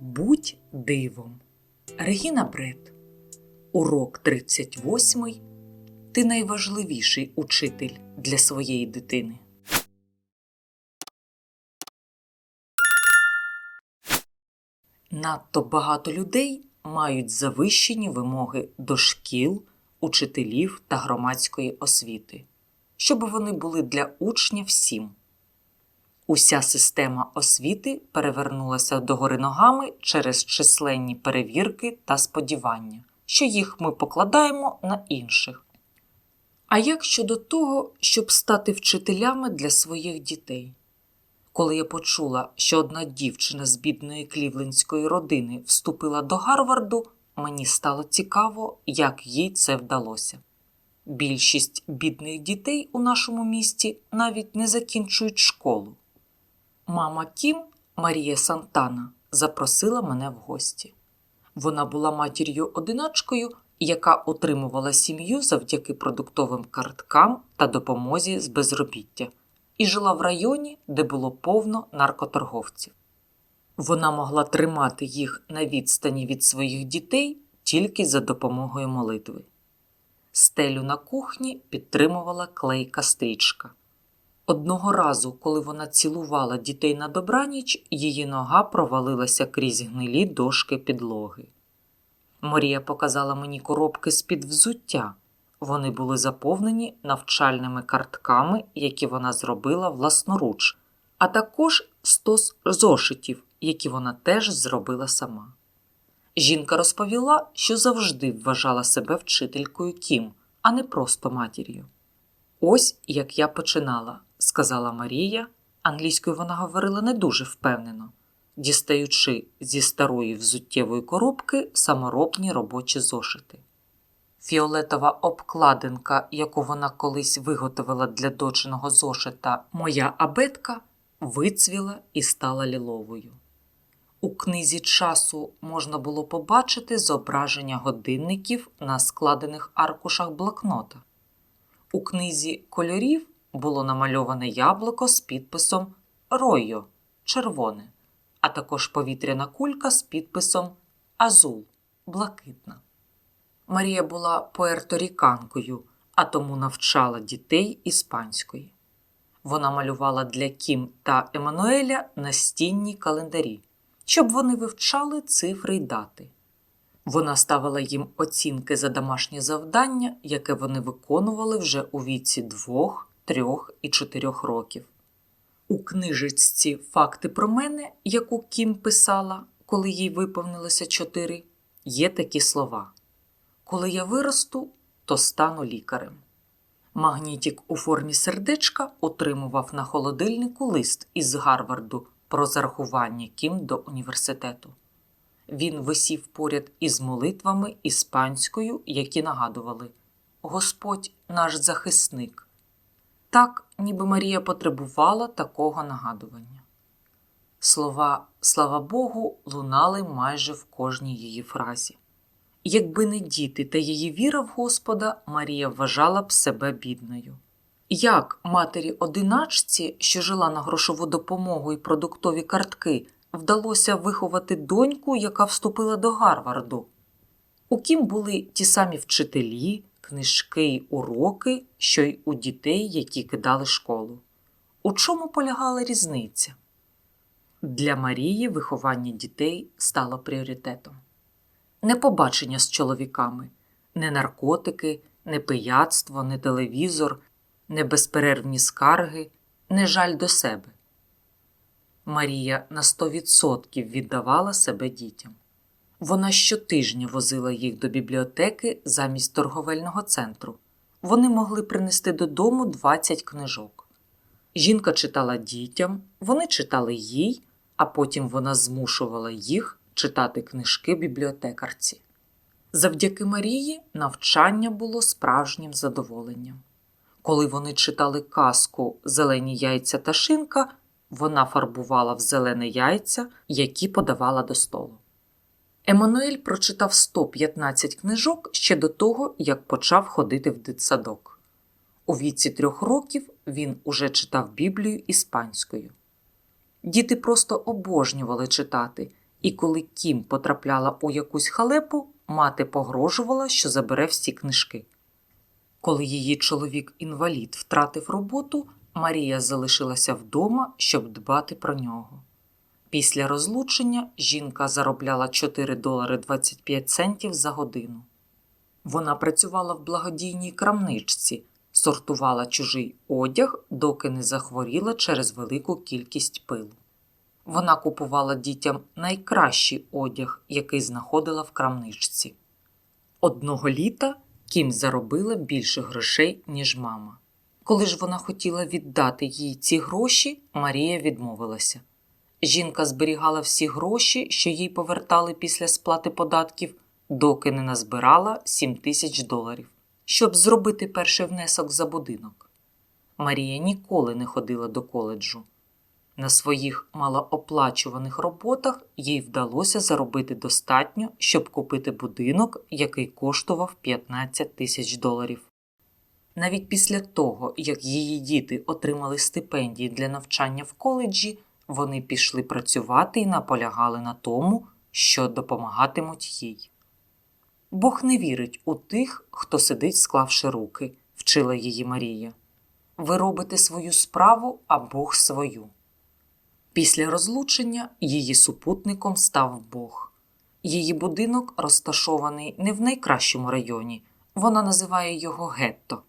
Будь дивом. Регіна Бред. Урок 38. Ти найважливіший учитель для своєї дитини. Надто багато людей мають завищені вимоги до шкіл, учителів та громадської освіти, щоб вони були для учня всім. Уся система освіти перевернулася догори ногами через численні перевірки та сподівання, що їх ми покладаємо на інших. А як щодо того, щоб стати вчителями для своїх дітей? Коли я почула, що одна дівчина з бідної клівлендської родини вступила до Гарварду, мені стало цікаво, як їй це вдалося. Більшість бідних дітей у нашому місті навіть не закінчують школу. Мама Кім, Марія Сантана, запросила мене в гості. Вона була матір'ю-одиначкою, яка отримувала сім'ю завдяки продуктовим карткам та допомозі з безробіття, і жила в районі, де було повно наркоторговців. Вона могла тримати їх на відстані від своїх дітей тільки за допомогою молитви. Стелю на кухні підтримувала клейка стрічка. Одного разу, коли вона цілувала дітей на добраніч, її нога провалилася крізь гнилі дошки підлоги. Марія показала мені коробки з-під взуття. Вони були заповнені навчальними картками, які вона зробила власноруч, а також стос зошитів, які вона теж зробила сама. Жінка розповіла, що завжди вважала себе вчителькою Кім, а не просто матір'ю. Ось як я починала, сказала Марія. Англійською вона говорила не дуже впевнено, дістаючи зі старої взуттєвої коробки саморобні робочі зошити. Фіолетова обкладинка, яку вона колись виготовила для дочиного зошита, моя абетка, вицвіла і стала ліловою. У книзі часу можна було побачити зображення годинників на складених аркушах блокнота. У книзі кольорів було намальоване яблуко з підписом Ройо червоне, а також повітряна кулька з підписом Азул блакитна. Марія була пуерторіканкою, а тому навчала дітей іспанської. Вона малювала для Кім та Еммануеля настінні календарі, щоб вони вивчали цифри й дати. Вона ставила їм оцінки за домашнє завдання, яке вони виконували вже у віці двох, трьох і чотирьох років. У книжечці Факти про мене, яку Кім писала, коли їй виповнилося чотири, є такі слова: Коли я виросту, то стану лікарем. Магнітік у формі сердечка отримував на холодильнику лист із Гарварду про зарахування Кім до університету. Він висів поряд із молитвами іспанською, які нагадували Господь наш захисник. Так, ніби Марія потребувала такого нагадування. Слова Слава Богу лунали майже в кожній її фразі. Якби не діти та її віра в Господа, Марія вважала б себе бідною. Як матері одиначці, що жила на грошову допомогу і продуктові картки, вдалося виховати доньку, яка вступила до Гарварду? У ким були ті самі вчителі, книжки й уроки, що й у дітей, які кидали школу. У чому полягала різниця? Для Марії виховання дітей стало пріоритетом. Не побачення з чоловіками, не наркотики, не пияцтво, не телевізор, не безперервні скарги, не жаль до себе. Марія на 100% віддавала себе дітям. Вона щотижня возила їх до бібліотеки замість торговельного центру. Вони могли принести додому 20 книжок. Жінка читала дітям, вони читали їй, а потім вона змушувала їх читати книжки бібліотекарці. Завдяки Марії навчання було справжнім задоволенням. Коли вони читали казку Зелені яйця та шинка, вона фарбувала в зелене яйця, які подавала до столу. Еммануель прочитав 115 книжок ще до того, як почав ходити в дитсадок. У віці трьох років він уже читав Біблію іспанською. Діти просто обожнювали читати, І коли Кім потрапляла у якусь халепу, мати погрожувала, що забере всі книжки. Коли її чоловік-інвалід втратив роботу, Марія залишилася вдома, щоб дбати про нього. Після розлучення жінка заробляла 4 долари 25 центів за годину. Вона працювала в благодійній крамничці, сортувала чужий одяг, доки не захворіла через велику кількість пилу. Вона купувала дітям найкращий одяг, який знаходила в крамничці. Одного літа Кім заробила більше грошей, ніж мама. Коли ж вона хотіла віддати їй ці гроші, Марія відмовилася. Жінка зберігала всі гроші, що їй повертали після сплати податків, доки не назбирала 7 тисяч доларів, щоб зробити перший внесок за будинок. Марія ніколи не ходила до коледжу. На своїх малооплачуваних роботах їй вдалося заробити достатньо, щоб купити будинок, який коштував 15 тисяч доларів. Навіть після того, як її діти отримали стипендії для навчання в коледжі, вони пішли працювати і наполягали на тому, що допомагатимуть їй. Бог не вірить у тих, хто сидить, склавши руки, вчила її Марія. Ви робите свою справу, а Бог свою. Після розлучення її супутником став Бог. Її будинок розташований не в найкращому районі, вона називає його гетто.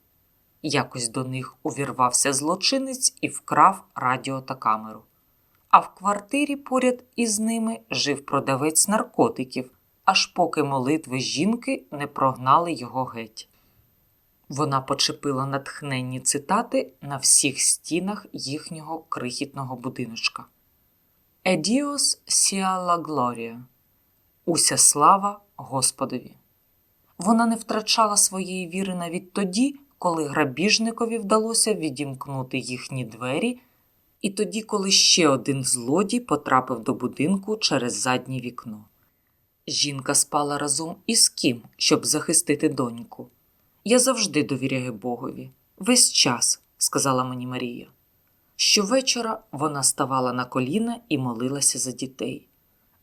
Якось до них увірвався злочинець і вкрав радіо та камеру. А в квартирі поряд із ними жив продавець наркотиків, аж поки молитви жінки не прогнали його геть. Вона почепила натхненні цитати на всіх стінах їхнього крихітного будиночка. Едіос сіа ла глорія Уся слава Господові. Вона не втрачала своєї віри навіть тоді, коли грабіжникові вдалося відімкнути їхні двері, і тоді, коли ще один злодій потрапив до будинку через заднє вікно. Жінка спала разом із ким, щоб захистити доньку. Я завжди довіряю Богові. Весь час, сказала мені Марія. Щовечора вона ставала на коліна і молилася за дітей,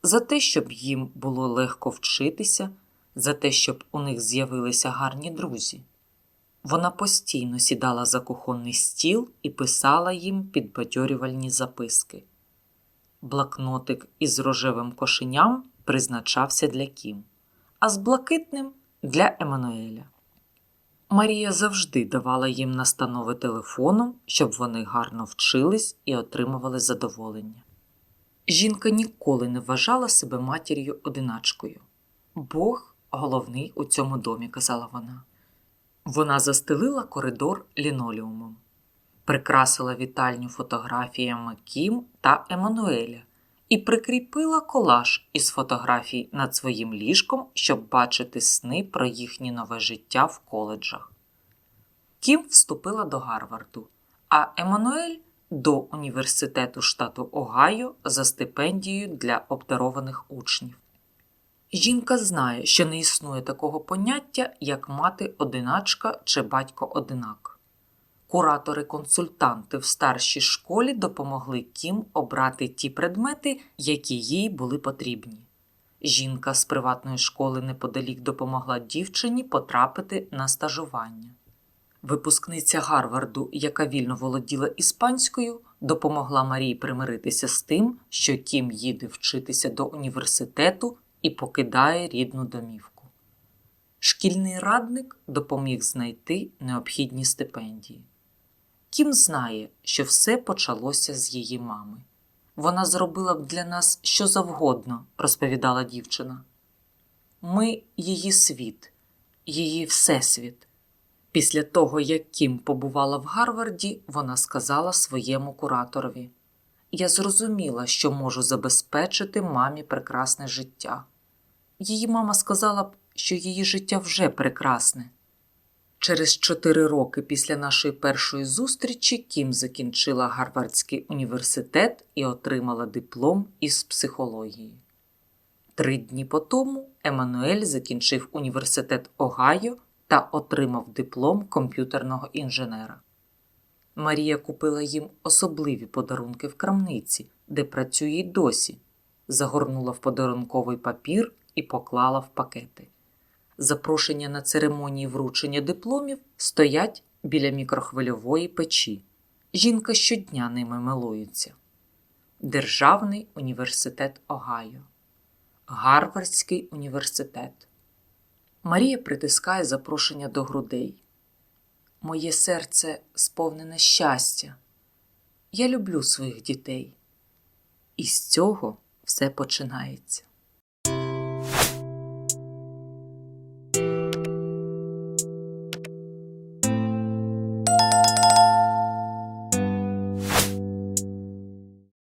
за те, щоб їм було легко вчитися, за те, щоб у них з'явилися гарні друзі. Вона постійно сідала за кухонний стіл і писала їм підбадьорювальні записки. Блакнотик із рожевим кошеням призначався для Кім, а з блакитним для Еммануеля. Марія завжди давала їм настанови телефоном, щоб вони гарно вчились і отримували задоволення. Жінка ніколи не вважала себе матір'ю одиначкою. Бог головний у цьому домі, казала вона. Вона застелила коридор лінолеумом, прикрасила вітальню фотографіями Кім та Еммануеля і прикріпила колаж із фотографій над своїм ліжком, щоб бачити сни про їхнє нове життя в коледжах. Кім вступила до Гарварду, а Еммануель до університету штату Огайо за стипендією для обдарованих учнів. Жінка знає, що не існує такого поняття, як мати одиначка чи батько одинак. Куратори-консультанти в старшій школі допомогли Кім обрати ті предмети, які їй були потрібні. Жінка з приватної школи неподалік допомогла дівчині потрапити на стажування. Випускниця Гарварду, яка вільно володіла іспанською, допомогла Марії примиритися з тим, що Кім їде вчитися до університету і покидає рідну домівку. Шкільний радник допоміг знайти необхідні стипендії. Кім знає, що все почалося з її мами. Вона зробила б для нас що завгодно, розповідала дівчина. Ми її світ, її всесвіт. Після того, як Кім побувала в Гарварді, вона сказала своєму кураторові: Я зрозуміла, що можу забезпечити мамі прекрасне життя. Її мама сказала б, що її життя вже прекрасне. Через чотири роки після нашої першої зустрічі Кім закінчила Гарвардський університет і отримала диплом із психології. Три дні по тому Еммануель закінчив університет Огайо та отримав диплом комп'ютерного інженера. Марія купила їм особливі подарунки в крамниці, де працює й досі. загорнула в подарунковий папір і поклала в пакети. Запрошення на церемонії вручення дипломів стоять біля мікрохвильової печі. Жінка щодня ними милується. Державний університет Огайо, Гарвардський університет. Марія притискає запрошення до грудей. Моє серце сповнене щастя. Я люблю своїх дітей. І з цього все починається.